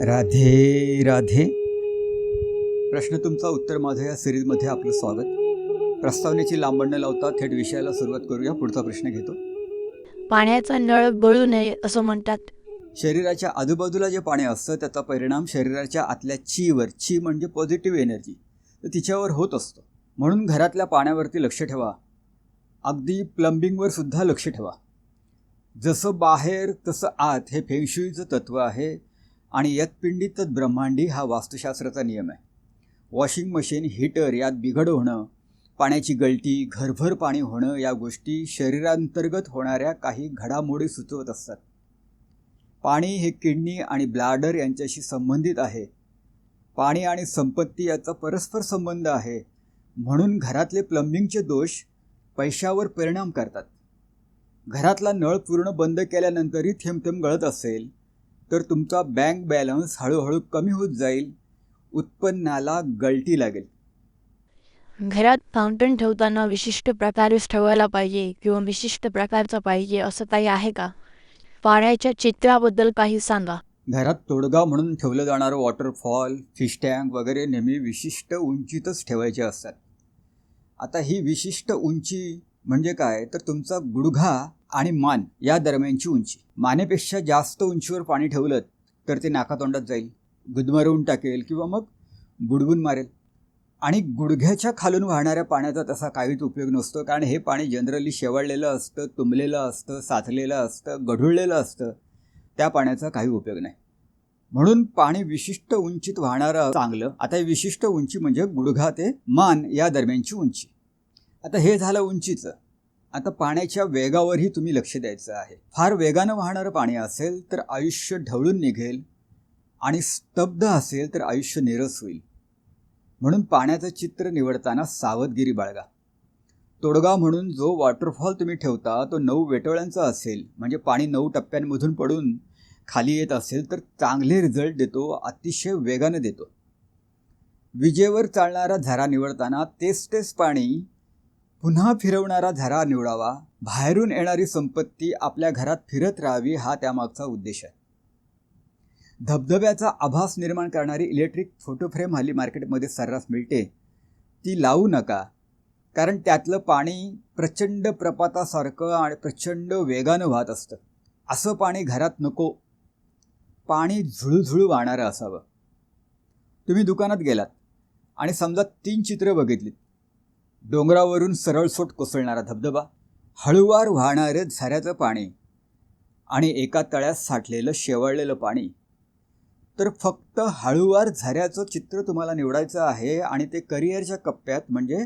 राधे राधे. प्रश्न तुमचा उत्तर माझं या सिरीजमध्ये आपलं स्वागत. प्रस्तावनेची लांबण न लावता थेट विषयाला सुरुवात करूया पुढचा प्रश्न घेतो. पाण्याचा नळ बळू नये असं म्हणतात. शरीराच्या आजूबाजूला जे पाणी असतं त्याचा परिणाम शरीराच्या आतल्या चीवर ची म्हणजे पॉझिटिव्ह एनर्जी तर तिच्यावर होत असतो. म्हणून घरातल्या पाण्यावरती लक्ष ठेवा. अगदी प्लंबिंगवर सुद्धा लक्ष ठेवा. जसं बाहेर तसं आत हे फेंगशुईचं तत्त्व आहे. आणि यत्पिंडी ब्रह्मांडी हा वास्तुशास्त्राचा नियम आहे. वॉशिंग मशीन हीटर यात बिघड होणं पाण्याची गळती घरभर पाणी होणं या गोष्टी शरीरांतर्गत होणाऱ्या काही घडामोडी सुचवत असतात. पाणी हे किडनी आणि ब्लॅडर यांच्याशी संबंधित आहे. पाणी आणि संपत्ती याचा परस्पर संबंध आहे. म्हणून घरातले प्लंबिंगचे दोष पैशावर परिणाम करतात. घरातला नळ पूर्ण बंद केल्यानंतरही थेंब थेंब गळत असेल तर तुमचा बँक बॅलन्स हळूहळू कमी होत जाईल. उत्पन्नाला गळती लागेल. घरात फाउंटन ठेवताना विशिष्ट प्रकारेच ठेवायला पाहिजे किंवा विशिष्ट प्रकारचा पाहिजे असं काही आहे का? पाण्याच्या चित्राबद्दल काही सांगा. घरात तोडगाव म्हणून ठेवलं जाणारं वॉटरफॉल फिश टँक वगैरे नेहमी विशिष्ट उंचीतच ठेवायचे असतात. आता ही विशिष्ट उंची म्हणजे काय? तर तुमचा गुडघा आणि मान या दरम्यानची उंची. मानेपेक्षा जास्त उंचीवर पाणी ठेवलं तर ते नाकातोंडात जाईल. गुदमरवून टाकेल किंवा मग बुडबुन मारेल. आणि गुडघ्याच्या खालून वाहणाऱ्या पाण्याचा तसा काहीच उपयोग नसतो कारण हे पाणी जनरली शेवळलेलं असतं तुंबलेलं असतं साचलेलं असतं गढुळलेलं असतं. त्या पाण्याचा काही उपयोग नाही. म्हणून पाणी विशिष्ट उंचीत वाहणारं चांगलं. आता विशिष्ट उंची म्हणजे गुडघा ते मान या दरम्यानची उंची. आता हे झालं उंचीचं. आता पाण्याच्या वेगावरही तुम्ही लक्ष द्यायचं आहे. फार वेगानं वाहणारं पाणी असेल तर आयुष्य ढवळून निघेल आणि स्तब्ध असेल तर आयुष्य निरस होईल. म्हणून पाण्याचं चित्र निवडताना सावधगिरी बाळगा. तोडगा म्हणून जो वॉटरफॉल तुम्ही ठेवता तो नऊ वेटोळ्यांचा असेल म्हणजे पाणी नऊ टप्प्यांमधून पडून खाली येत असेल तर चांगले रिझल्ट देतो अतिशय वेगानं देतो. विजेवर चालणारा झरा निवडताना तेच तेच पाणी पुन्हा फिरवणारा झरा निवडावा. बाहेरून येणारी संपत्ती आपल्या घरात फिरत राहावी हा त्यामागचा उद्देश आहे. धबधब्याचा आभास निर्माण करणारी इलेक्ट्रिक फोटो फ्रेम हल्ली मार्केटमध्ये सर्रास मिळते. ती लावू नका. कारण त्यातलं पाणी प्रचंड प्रपातासारखं आणि प्रचंड वेगानं वाहत असतं. असं पाणी घरात नको. पाणी झुळूझुळू वाहणारं असावं. तुम्ही दुकानात गेलात आणि समजा तीन चित्रं बघितलीत. डोंगरावरून सरळसोट कोसळणारा धबधबा हळूवार वाहणारे झऱ्याचं पाणी आणि एका तळ्यात साठलेलं शेवळलेलं पाणी. तर फक्त हळूवार झऱ्याचं चित्र तुम्हाला निवडायचं आहे आणि ते करिअरच्या कप्प्यात म्हणजे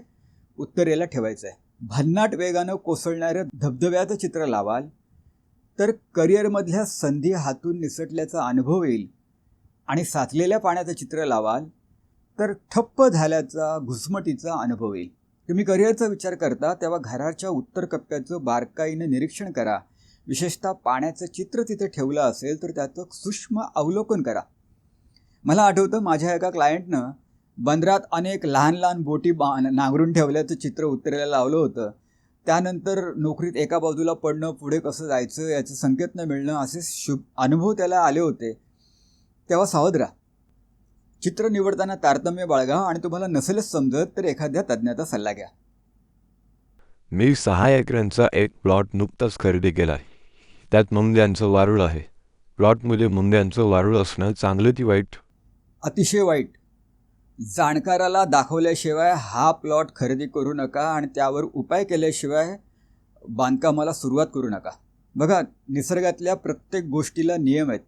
उत्तरेला ठेवायचं आहे भन्नाट वेगानं कोसळणाऱ्या धबधब्याचं चित्र लावाल तर करिअरमधल्या संधी हातून निसटल्याचा अनुभव येईल आणि साचलेल्या पाण्याचं चित्र लावाल तर ठप्प झाल्याचा घुसमटीचा अनुभव येईल. तुम्ही करिअरचा विचार करता तेव्हा घराच्या उत्तर कप्प्याचं बारकाईनं निरीक्षण करा. विशेषतः पाण्याचं चित्र तिथे ठेवलं असेल तर त्याचं सूक्ष्म अवलोकन करा. मला आठवतं माझ्या एका क्लायंटनं बंदरात अनेक लहान लहान बोटी बा नांगरून ठेवल्याचं चित्र उत्तरेला लावलं होतं. त्यानंतर नोकरीत एका बाजूला पडणं पुढे कसं जायचं याचं संकेत न मिळणं असे शुभ अनुभव त्याला आले होते. तेव्हा सावध राहा. चित्र निवडताना तारतम्य बाळगा आणि तुम्हाला नसेलच समजत तर एखाद्या तज्ज्ञाचा सल्ला घ्या. मी सहा एकरांचा एक प्लॉट नुकताच खरेदी केला आहे. त्यात मुंग्यांचं वारूळ आहे. प्लॉटमध्ये मुंग्यांचं वारूळ असणं चांगलं ती वाईट? अतिशय वाईट. जाणकाराला दाखवल्याशिवाय हा प्लॉट खरेदी करू नका आणि त्यावर उपाय केल्याशिवाय बांधकामाला सुरुवात करू नका. बघा निसर्गातल्या प्रत्येक गोष्टीला नियम आहेत.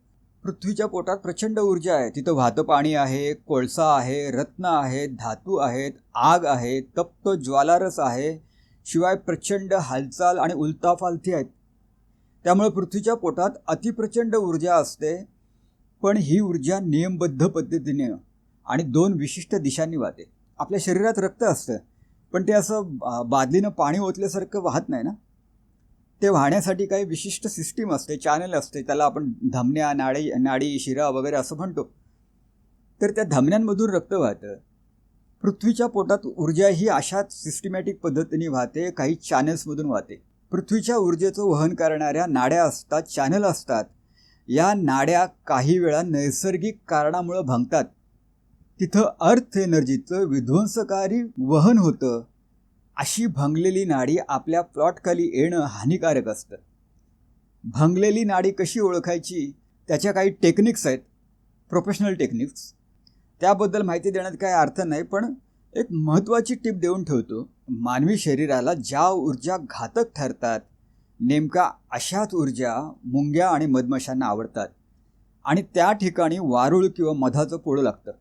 पृथ्वीच्या पोटात प्रचंड ऊर्जा आहे. तिथं वाहतं पाणी आहे कोळसा आहे रत्न आहेत धातू आहेत आग आहे तप्त ज्वालारस आहे शिवाय प्रचंड हालचाल आणि उलताफालती आहेत. त्यामुळे पृथ्वीच्या पोटात अतिप्रचंड ऊर्जा असते पण ही ऊर्जा नियमबद्ध पद्धतीने आणि दोन विशिष्ट दिशांनी वाहते. आपल्या शरीरात रक्त असतं पण ते असं बा- बादलीनं पाणी ओतल्यासारखं वाहत नाही ना? ते वाहण्यासाठी काही विशिष्ट सिस्टीम असते चॅनल असते त्याला आपण धमन्या नाडी नाडी शिरा वगैरे असं म्हणतो. तर त्या धमन्यांमधून रक्त वाहतं. पृथ्वीच्या पोटात ऊर्जा ही अशाच सिस्टमॅटिक पद्धतीने वाहते काही चॅनल्समधून वाहते. पृथ्वीच्या ऊर्जेचं वहन करणाऱ्या नाड्या असतात चॅनल असतात. या नाड्या काही वेळा नैसर्गिक कारणामुळं भांगतात. तिथं अर्थ एनर्जीचं विध्वंसकारी वहन होतं. अशी भंगलेली नाडी आपल्या प्लॉटखाली येणं हानिकारक असतं. भंगलेली नाडी कशी ओळखायची? त्याच्या काही टेक्निक्स आहेत. Professional techniques. त्याबद्दल माहिती देण्यात काही अर्थ नाही पण एक महत्त्वाची टीप देऊन ठेवतो. मानवी शरीराला ज्या ऊर्जा घातक ठरतात नेमका अशाच ऊर्जा मुंग्या आणि मधमाशांना आवडतात. आणि त्या ठिकाणी वारूळ किंवा मधाचं पोळं लागतं.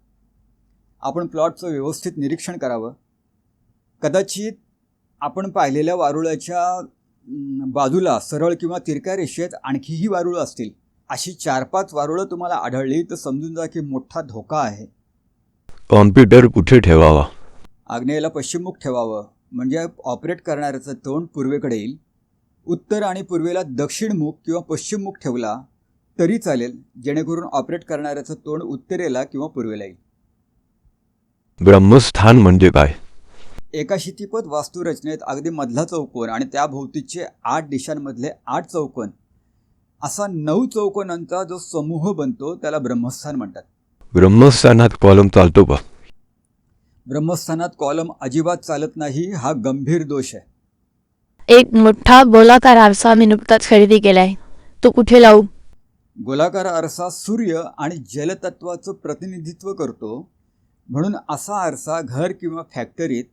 आपण प्लॉटचं व्यवस्थित निरीक्षण करावं. कदाचित आपण पाहिलेल्या वारुळाच्या बाजूला सरळ किंवा तिरक्या रेषेत आणखीही वारुळं असतील. अशी चार पाच वारुळं तुम्हाला आढळली तर समजून जा की मोठा धोका आहे. कॉम्प्युटर कुठे ठेवावा? आग्नेयेला पश्चिममुख ठेवावं म्हणजे ऑपरेट करणाऱ्याचं तोंड पूर्वेकडे येईल. उत्तर आणि पूर्वेला दक्षिणमुख किंवा पश्चिममुख ठेवला तरी चालेल जेणेकरून ऑपरेट करणाऱ्याचं तोंड उत्तरेला किंवा पूर्वेला येईल. ब्रह्मस्थान म्हणजे काय? एका शितीपत वास्तुरचनेत अगदी मधला चौकोन आणि त्याभोवतीचे आठ दिशांमधले आठ चौकोन. असा नऊ चौकोनांचा जो समूह बनतो त्याला ब्रह्मस्थान म्हणतात. ब्रह्मस्थानात कॉलम चालतो का ब्रह्मस्थानात कॉलम अजिबात चालत नाही हा गंभीर दोष आहे. एक मोठा गोलाकार आरसा मी नुकताच खरेदी केलाय. तो कुठे लावू? गोलाकार आरसा सूर्य आणि जलतत्वाचं प्रतिनिधित्व करतो. म्हणून असा आरसा घर किंवा फॅक्टरीत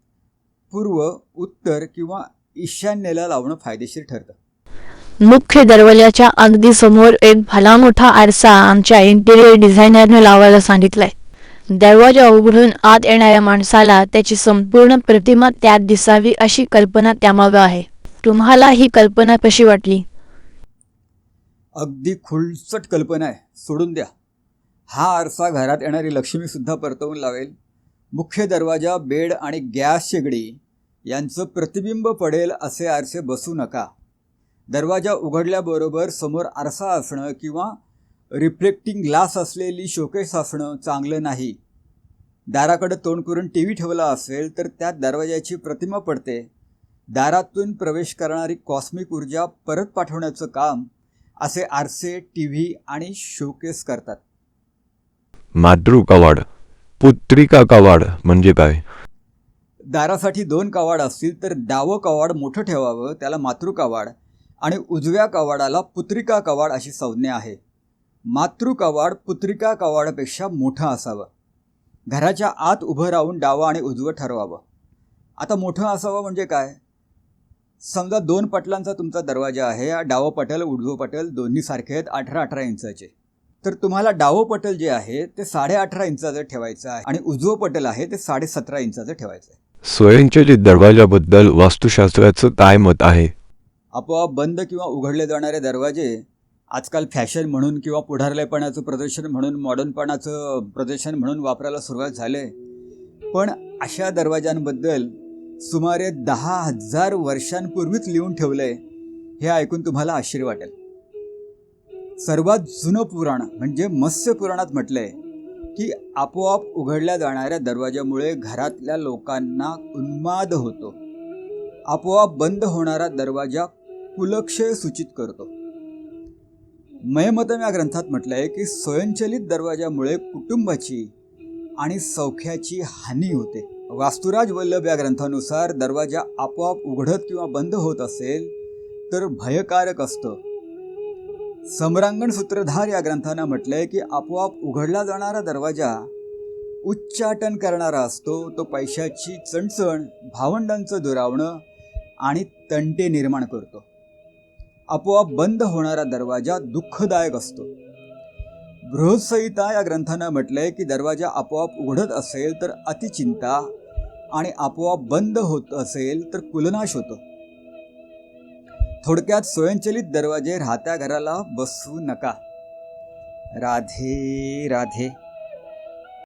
पूर्व उत्तर किंवा ईशान्येला लावणं फायदेशीर ठरतं. मुख्य दरवाजाच्या अगदी समोर एक भला मोठा आरसा आमच्या इंटिरियर डिझायनरने लावायला सांगितलाय. दरवाजा उघडून आत येणाऱ्या माणसाला त्याची संपूर्ण प्रतिमा त्यात दिसावी अशी कल्पना त्यामागं आहे. तुम्हाला ही कल्पना कशी वाटली? अगदी खुलचट कल्पना आहे. सोडून द्या. हा आरसा घरात येणारी लक्ष्मीसुद्धा परतवून लावेल. मुख्य दरवाजा बेड आणि गॅस शेगडी यांचं प्रतिबिंब पडेल असे आरसे बसू नका. दरवाजा उघडल्याबरोबर समोर आरसा असणं किंवा रिफ्लेक्टिंग ग्लास असलेली शोकेस असणं चांगलं नाही. दाराकडे तोंड करून टी व्ही ठेवला असेल तर त्यात दरवाजाची प्रतिमा पडते. दारातून प्रवेश करणारी कॉस्मिक ऊर्जा परत पाठवण्याचं काम असे आरसे टी व्ही आणि शोकेस करतात. माद्रुक अवॉर्ड पुत्रिका कवाड म्हणजे काय? दारासाठी दोन कवाड असतील तर डावं कवाड मोठं ठेवावं त्याला मातृ कवाड आणि उजव्या कवाडाला पुत्रिका कवाड अशी संज्ञा आहे. मातृ कवाड पुत्रिका कवाडापेक्षा मोठं असावं. घराच्या आत उभं राहून डावं आणि उजवं ठरवावं. आता मोठं असावं म्हणजे काय? समजा दोन पटलांचा तुमचा दरवाजा आहे डावं पटल उजवं पटल दोन्ही सारखे आहेत अठरा अठरा इंचाचे. तर तुम्हाला डावं पटल जे आहे ते साडे अठरा इंचाचं ठेवायचं आहे आणि उजवं पटल आहे ते साडे सतरा इंचाचं ठेवायचं आहे. स्वयंचलित दरवाजाबद्दल वास्तुशास्त्राचं काय मत आहे? आपोआप बंद किंवा उघडले जाणारे दरवाजे आजकाल फॅशन म्हणून किंवा पुढारलेपणाचं प्रदर्शन म्हणून मॉडर्नपणाचं प्रदर्शन म्हणून वापरायला सुरुवात झाले. पण अशा दरवाजांबद्दल सुमारे दहा हजार वर्षांपूर्वीच लिहून ठेवलंय हे ऐकून तुम्हाला आश्चर्य वाटेल. सर्वात जुनं पुराण म्हणजे मत्स्य पुराणात म्हटलंय की आपोआप उघडल्या जाणाऱ्या दरवाजामुळे घरातल्या लोकांना उन्माद होतो. आपोआप बंद होणारा दरवाजा कुलक्षय सूचित करतो. मयमतम या ग्रंथात म्हटलं आहे की स्वयंचलित दरवाजामुळे कुटुंबाची आणि सौख्याची हानी होते. वास्तुराज वल्लभ या ग्रंथानुसार दरवाजा आपोआप उघडत किंवा बंद होत असेल तर भयकारक असतं. सम्रांगण सूत्रधार या ग्रंथानं म्हटलंय की आपोआप उघडला जाणारा दरवाजा उच्चाटन करणारा असतो. तो पैशाची चणचण भावंडांचं दुरावणं आणि तंटे निर्माण करतो. आपोआप बंद होणारा दरवाजा दुःखदायक असतो. बृहत्संहिता या ग्रंथानं म्हटलंय की दरवाजा आपोआप उघडत असेल तर अतिचिंता आणि आपोआप बंद होत असेल तर कुलनाश होतो. थोडक्यात स्वयंचलित दरवाजे राहत्या घराला बसू नका. राधे राधे.